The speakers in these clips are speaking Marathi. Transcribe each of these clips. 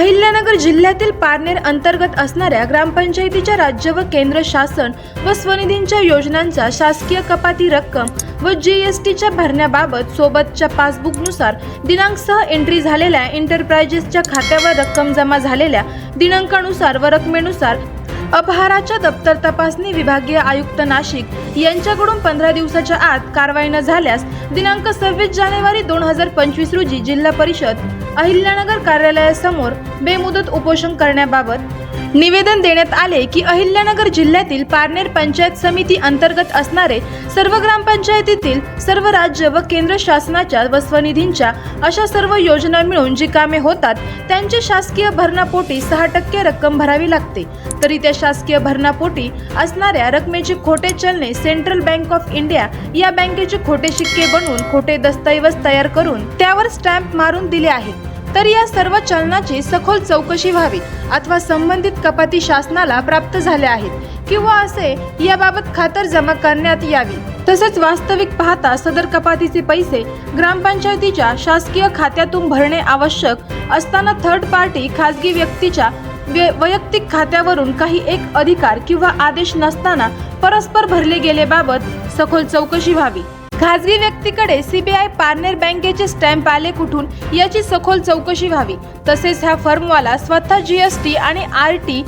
अहिल्यानगर जिल्ह्यातील पारनेर अंतर्गत असणाऱ्या ग्रामपंचायतीच्या राज्य व केंद्र शासन व स्वनिधींच्या योजनांचा शासकीय कपाती रक्कम व जीएसटीच्या भरण्याबाबत सोबतच्या पासबुकनुसार दिनांकसह एंट्री झालेल्या एंटरप्राइजेसच्या खात्यावर रक्कम जमा झालेल्या दिनांकानुसार व रकमेनुसार अपहाराच्या दप्तर तपासणी विभागीय आयुक्त नाशिक यांच्याकडून पंधरा दिवसाच्या आत कारवाई न झाल्यास दिनांक सव्वीस जानेवारी दोन हजार पंचवीस रोजी जिल्हा परिषद अहिल्यानगर कार्यालयासमोर बेमुदत उपोषण करण्याबाबत निवेदन देण्यात आले की अहिल्यानगर जिल्ह्यातील पारनेर पंचायत समिती अंतर्गत असणारे सर्व ग्रामपंचायतीतील सर्व राज्य व केंद्र शासनाच्या व स्वनिधींच्या अशा सर्व योजना मिळून जी कामे होतात त्यांचे शासकीय भरणापोटी सहा टक्के रक्कम भरावी लागते. तरी त्या शासकीय भरणापोटी असणाऱ्या रकमेची खोटे चलने सेंट्रल बँक ऑफ इंडिया या बँकेचे खोटे शिक्के बनवून खोटे दस्तऐवज तयार करून त्यावर स्टॅम्प मारून दिले आहेत. तर या सर्व चलनाची सखोल चौकशी व्हावी अथवा संबंधित कपाती शासनाला प्राप्त झाल्या आहेत किंवा असे याबाबत खातर जमा करण्यात यावी. तसेच वास्तविक पाहता सदर कपातीचे पैसे ग्रामपंचायतीच्या शासकीय खात्यातून भरणे आवश्यक असताना थर्ड पार्टी खाजगी व्यक्तीच्या व्य- वैयक्तिक खात्यावरून काही एक अधिकार किंवा आदेश नसताना परस्पर भरले गेलेबाबत सखोल चौकशी व्हावी. खाजगी व्यक्तीकडे सीबीआय पारनेर बँकेचे स्टॅम्प आले कुठून याची सखोल चौकशी व्हावी. तसेच ह्या फर्मवाला स्वतः जीएसटी आणि आर टी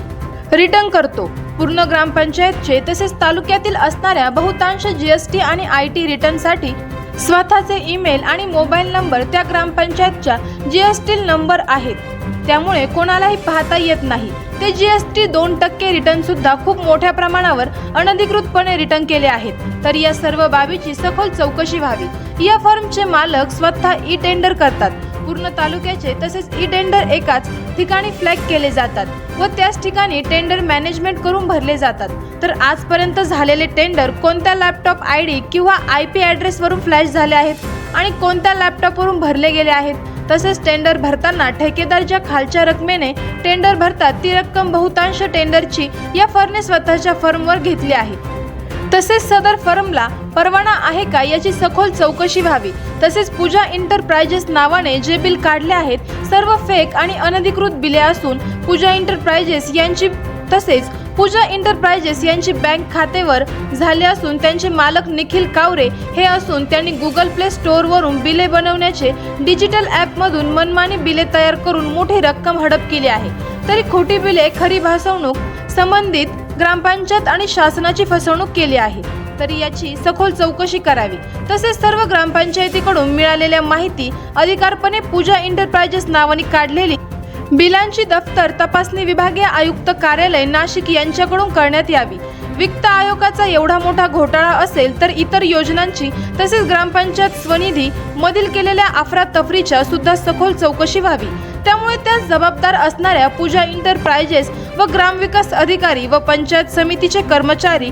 रिटर्न करतो. पूर्ण ग्रामपंचायतचे तसेच तालुक्यातील असणाऱ्या बहुतांश जीएसटी आणि आय टी रिटर्नसाठी स्वतःचे ईमेल आणि मोबाईल नंबर त्या ग्रामपंचायतच्या जीएसटी नंबर आहेत. त्यामुळे कोणालाही पाहता येत नाही. ते जीएसटी दोन टक्के रिटर्न सुद्धा खूप मोठ्या प्रमाणावर अनधिकृतपणे रिटर्न केले आहेत. तर या सर्व बाबीची सखोल चौकशी व्हावी. या फर्मचे मालक स्वतः ई टेंडर करतात. पूर्ण तालुक्याचे तसेच ई टेंडर एकाच ठिकाणी फ्लॅग केले जातात व त्याच ठिकाणी टेंडर मॅनेजमेंट करून भरले जातात. तर आजपर्यंत झालेले टेंडर कोणत्या लॅपटॉप आय डी किंवा आय पी ॲड्रेसवरून फ्लॅश झाले आहेत? आणि कोणत्या लॅपटॉपवरून भरले गेले आहेत? तसेच टेंडर भरताना ठेकेदारच्या खालच्या रकमेने टेंडर भरतात ती रक्कम बहुतांश टेंडरची या फर्मने स्वतःच्या फर्मवर घेतली आहे. तसेच सदर फर्मला परवाना आहे का याची सखोल चौकशी व्हावी. तसेच पूजा इंटरप्राइजेस नावाने जे बिल काढले आहेत सर्व फेक आणि अनधिकृत बिले असून पूजा इंटरप्राइजेस यांची तसेच पूजा इंटरप्राइजेस यांची बँक खातेवर झाले असून त्यांचे मालक निखिल कावरे हे असून त्यांनी गुगल प्ले स्टोअरवरून बिले बनवण्याचे डिजिटल ॲपमधून मनमानी बिले तयार करून मोठी रक्कम हडप केली आहे. तरी खोटी बिले खरी भासवणूक संबंधित ग्रामपंचायत आणि शासनाची फसवणूक केली आहे. तरी याची सखोल चौकशी करावी. तसेच सर्व ग्रामपंचायतीकडून मिळालेल्या माहिती अधिकारपणे पूजा इंटरप्राइजेस नावाने काढलेली बिलांची दफ्तर तपासणी विभागीय आयुक्त कार्यालय नाशिक यांच्याकडून करण्यात यावी. वित्त आयोगाचा एवढा मोठा घोटाळा असेल तर इतर योजनांची तसेच ग्रामपंचायत स्वनिधी मधील केलेल्या अफरातफरीच्या सुद्धा सखोल चौकशी व्हावी. त्यामुळे त्या जबाबदार असणाऱ्या पूजा इंटरप्राइजेस व ग्रामविकास अधिकारी व पंचायत समितीचे कर्मचारी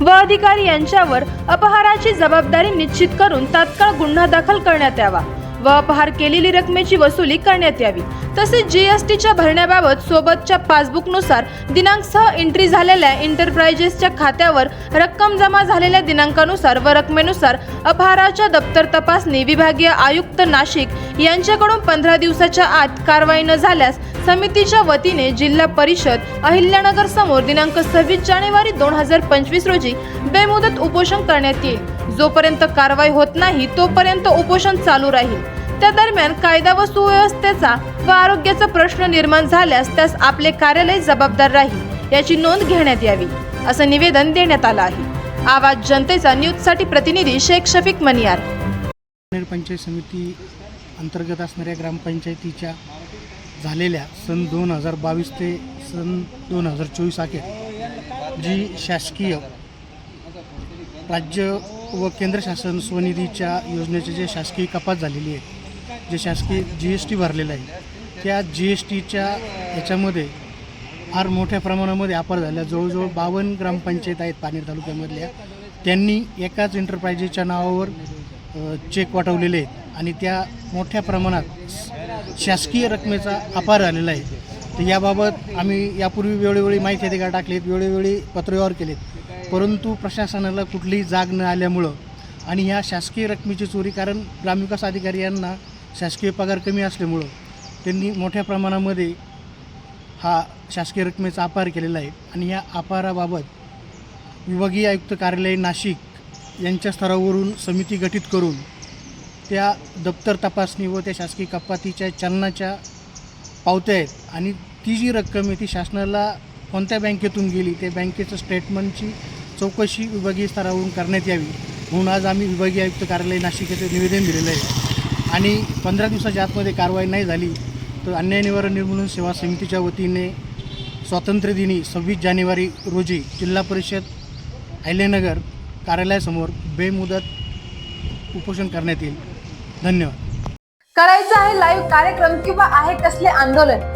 व अधिकारी यांच्यावर अपहाराची जबाबदारी निश्चित करून तात्काळ गुन्हा दाखल करण्यात यावा. व अपहार केलेली रकमेची वसुली करण्यात यावी. तसेच जीएसटीच्या भरण्याबाबत सोबतच्या पासबुकनुसार दिनांकसह एंट्री झालेल्या एंटरप्राइजेसच्या खात्यावर रक्कम जमा झालेल्या दिनांकानुसार व रकमेनुसार अपहाराच्या दप्तर तपासणी विभागीय आयुक्त नाशिक यांच्याकडून पंधरा दिवसाच्या आत कारवाई न झाल्यास समितीच्या वतीने जिल्हा परिषद अहिल्यानगर समोर दिनांक सव्वीस जानेवारी दोन हजार पंचवीस रोजी बेमुदत उपोषण करण्यात येईल. जोपर्यंत कारवाई होत नाही तोपर्यंत उपोषण चालू राहील. त्या दरम्यान कायदा व सुव्यवस्थेचा व आरोग्याचा प्रश्न निर्माण झाल्यास त्यास आपले कार्यालय जबाबदार राहील याची नोंद घेण्यात यावी असं निवेदन देण्यात आलं आहे. आवाज जनतेचा न्यूजसाठी प्रतिनिधी शेख शफीक मनियार. पंचायत समिती अंतर्गत असणाऱ्या ग्रामपंचायतीच्या झालेल्या सन दोन हजार बावीस ते सन दोन हजार चोवीस अखेर जी शासकीय राज्य व केंद्र शासन स्वनिधीच्या योजनेचे जे शासकीय कपात झालेली आहे जे शासकीय जी एस टी भरलेलं आहे त्या जी एस टीच्या ह्याच्यामध्ये फार मोठ्या प्रमाणामध्ये अपार झाल्या. जवळजवळ बावन्न ग्रामपंचायत आहेत पानेर तालुक्यामधल्या. त्यांनी एकाच एंटरप्राइजेसच्या नावावर चेक वाटवलेले आहेत आणि त्या मोठ्या प्रमाणात शासकीय रकमेचा अपार झालेला आहे. तर याबाबत आम्ही यापूर्वी वेळोवेळी माहिती अधिकार टाकलेत वेळोवेळी पत्रव्यवहार केलेत. परंतु प्रशासनाला कुठलीही जाग न आल्यामुळं आणि ह्या शासकीय रकमेची चोरी कारण ग्रामविकास अधिकारी यांना शासकीय पगार कमी असल्यामुळं त्यांनी मोठ्या प्रमाणामध्ये हा शासकीय रकमेचा अपार केलेला आहे. आणि या अपाराबाबत विभागीय आयुक्त कार्यालय नाशिक यांच्या स्तरावरून समिती गठीत करून त्या दप्तर तपासणी व त्या शासकीय कपातीच्या चलनाच्या पावत्या आहेत. आणि ती जी रक्कम आहे ती शासनाला कोणत्या बँकेतून गेली ते बँकेचं स्टेटमेंटची चौकशी विभागीय स्तरावरून करण्यात यावी म्हणून आज आम्ही विभागीय आयुक्त कार्यालय नाशिक येथे निवेदन दिलेलं आहे. आणि पंधरा दिवसाच्या आतमध्ये कारवाई नाही झाली तर अन्याय निवारण निर्मूलन सेवा समितीच्या वतीने स्वातंत्र्यदिनी सव्वीस जानेवारी रोजी जिल्हा परिषद हैलेनगर कार्यालयासमोर बेमुदत उपोषण करण्यात येईल. धन्यवाद. करायचं आहे लाईव्ह कार्यक्रम किंवा आहे कसले आंदोलन